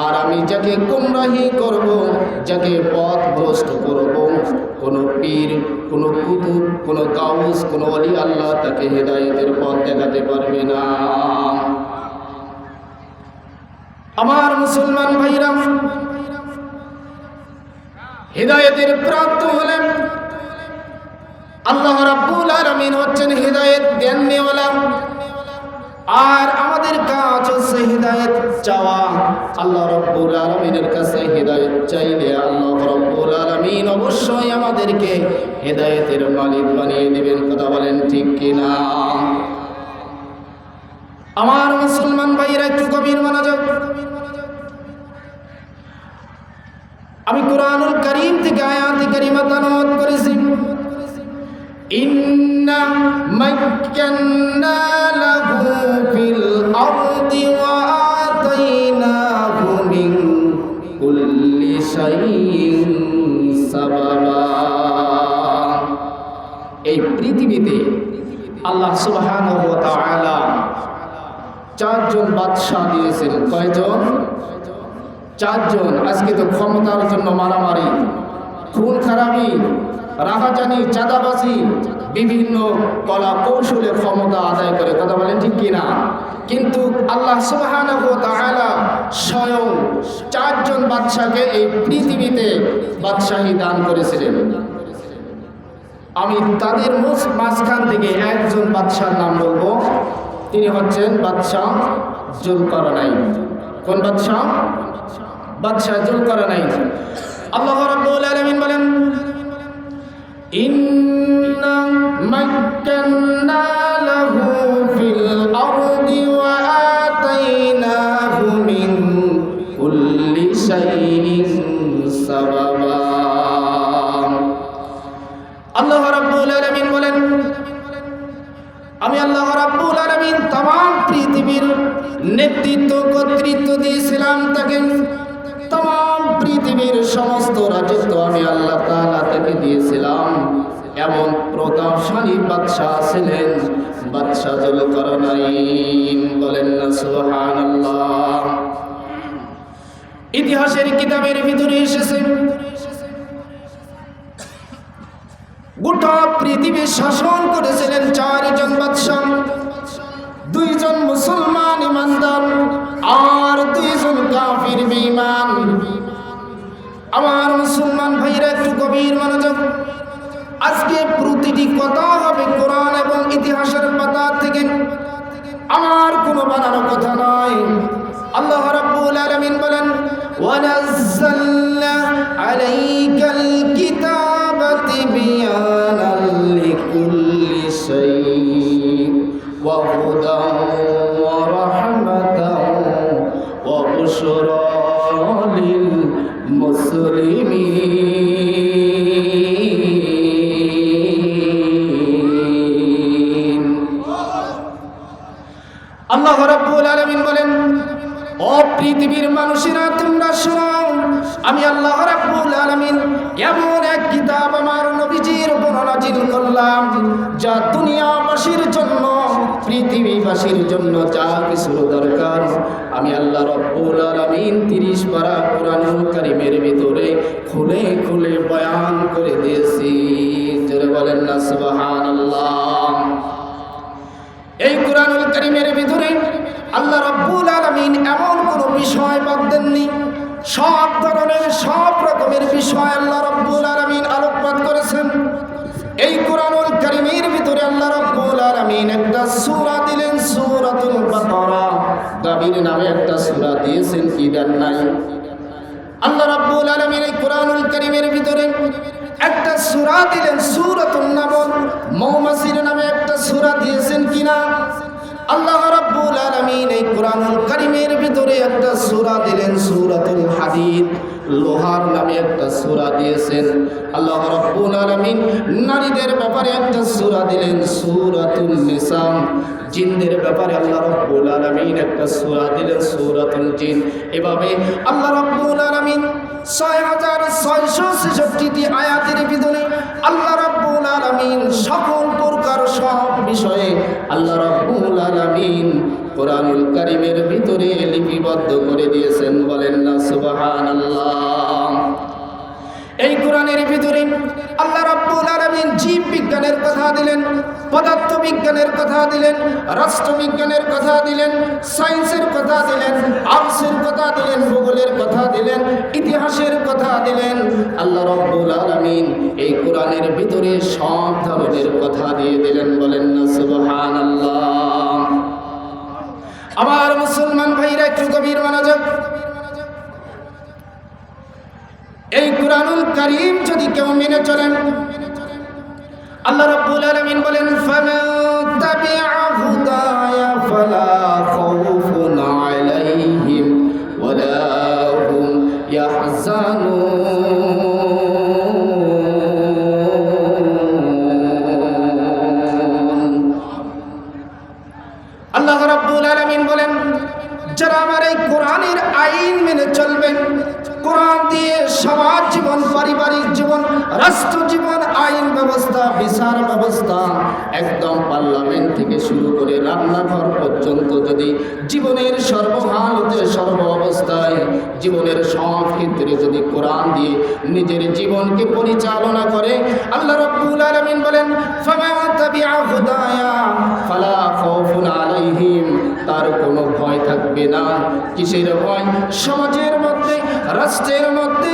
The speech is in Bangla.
আর আমি যাকে গুমরাহি করব, যাকে পথ ভ্রষ্ট করব, কোন পীর, কোন কুতুব, কোন কাউস কোন অলি আল্লাহ তাকে হিদায়াতের পথ দেখাতে পারবে না। আমার মুসলমান ভাইরা, হৃদায়তের প্রাপ্ত হলেন। আল্লাহ রাব্বুল আলামিন হচ্ছেন হৃদায়ত দেননিওয়ালা। আর আমাদের কাজ হৃদায়ত চাওয়া। আল্লাহ রব্বুল আলমিনের কাছে হৃদায়ত চাইলে আল্লাহ রব্বুল আলমিন অবশ্যই আমাদেরকে হৃদায়তের মালিক বানিয়ে দিবেন, কথা বলেন ঠিক কিনা? আমার মুসলমান ভাইরা একটু গভীর মনোযোগ। আমি কোরআনুল করিম থেকে আয়াতি করিমা তালাওয়াত করেছি। ইন্না মাক্কান্না শাইইন সাবাবা এই পৃথিবীতে আল্লাহ সুবহানাহু ওয়া চারজন বাদশাহ দিয়েছেন। কয়জন? চারজন। আজকে তো ক্ষমতার জন্য মারামারি, খুন খারাপি, রাহাজানি, চাঁদাবাজি, বিভিন্ন কলা কৌশলে ক্ষমতা আদায় করে। কথা বলেন ঠিক কিনা? কিন্তু আল্লাহ সুবহানাহু তাআলা স্বয়ং চারজন বাদশাকে এই পৃথিবীতে বাদশাহী দান করেছিলেন। আমি তাদের মাঝখান থেকে একজন বাদশার নাম বলব। তিনি হচ্ছেন বাদশাহ জুলকারনাইন কোন বাদশাহ? বাদশাহ জুলকারনাইন আল্লাহ রাব্বুল আলামিন বলেন ইন্না বাদশাহ ছিলেন। বাদশাহ জুলকারনাইন বলেন না, সুবহানাল্লাহ। ইতিহাসের কিতাবের ভিতরে এসেছে, গোটা পৃথিবী শাসন করেছিলেন চারজন বাদশাহ। দুইজন মুসলমান ইমানদার আর দুইজন কাফির বেঈমান। আমার মুসলমান ভাইরা, একটু গভীর মনোযোগ। আজকে প্রতিটি কথা হবে কোরআন এবং ইতিহাসের পাতা থেকে আমার কোনো বানানো কথা নয়। আল্লাহ রাব্বুল আলামিন বলেন, ওয়ানাজ্জালনা আলাইকাল কিতাবা তিবয়ানাল লিকুল্লি শাইইন ওয়া হুদান আল্লাহ রাব্বুল আলামিন বলেন, ও পৃথিবীর মানুষেরা, তোমরা শোনো, আমি আল্লাহ রাব্বুল আলামিন এমন এক কিতাব আমার নবীজির উপর নাজিল করলাম, যা দুনিয়াবাসীর জন্য, পৃথিবীবাসীর জন্য যা কিছু দরকার। আমি আল্লাহ রাব্বুল আলামিন 30 পারা কোরআনুল কারীমের ভিতরে খুলে খুলে বয়ান করে দিয়েছি। জোরে বলেন না এই কোরআনুল করিমের ভিতরে আল্লাহ রাব্বুল আলামিন এমন কোনো বিষয় বাদ দেননি। সব ধরনের, সব রকমের বিষয় আল্লাহ রাব্বুল আলামিন আলোকপাত করেছেন। এই কোরআনুল করিমের ভিতরে আল্লাহ রাব্বুল আলামিন একটা সুরা দিলেন, সূরাতুল বাকারা। গাভীর নামে একটা সূরা দিয়েছেন, কি দেন নাই? আল্লাহ রাব্বুল আলমিন এই কোরআনুল লোহার নামে একটা সুরা দিয়েছেন। আল্লাহ রাব্বুল আলামিন নারীদের ব্যাপারে একটা সুরা দিলেন, সূরাতুন নিসা। জিনদের ব্যাপারে আল্লাহ রাব্বুল আলামিন একটা সুরা দিলেন সূরাতুল জিন। এভাবে আল্লাহ রাব্বুল আলামিন ছয় হাজার ছয়শো ছেষট্টিটি আয়াতের ভিতরে আল্লাহ রাব্বুল আলামিন সকল প্রকার সব বিষয়ে আল্লাহ রাব্বুল আলামিন কোরআনুল কারীমের ভিতরে লিপিবদ্ধ করে দিয়েছেন বলেন না, সুবহানাল্লাহ। এই কোরআনের ভিতরে আল্লাহ রাব্বুল আলামিন জীব বিজ্ঞানের কথা দিলেন, পদার্থ বিজ্ঞানের কথা দিলেন রাষ্ট্রবিজ্ঞানের কথা দিলেন, সায়েন্সের কথা দিলেন, আর্টসের কথা দিলেন, ভূগোলের কথা দিলেন, ইতিহাসের কথা দিলেন। আল্লাহ রাব্বুল আলামিন এই কোরআনের ভিতরে সব ধরনের কথা দিয়ে দিলেন বলেন না, সুবহানাল্লাহ। আমার মুসলমান ভাইরা, একটু গভীর মনোযোগ। এই কুরানুল কারিম যদি কেউ মেনে চলেন, আল্লাহ রাব্বুল আলামিন বলেন ফামান জীবন, পারিবারিক জীবন, রাষ্ট্র জীবন, আইন ব্যবস্থা, বিচার ব্যবস্থা, একদম পার্লামেন্ট থেকে শুরু করে রান্নাঘর পর্যন্ত যদি জীবনের সর্বহালতে সর্ব অবস্থায়, জীবনের সব ক্ষেত্রে যদি কোরআন দিয়ে নিজের জীবনকে পরিচালনা করে, আল্লাহ রাব্বুল আলামিন বলেন তার কোনো ভয় থাকবে না। কিসের ভয়? সমাজের মধ্যে, রাষ্ট্রের মধ্যে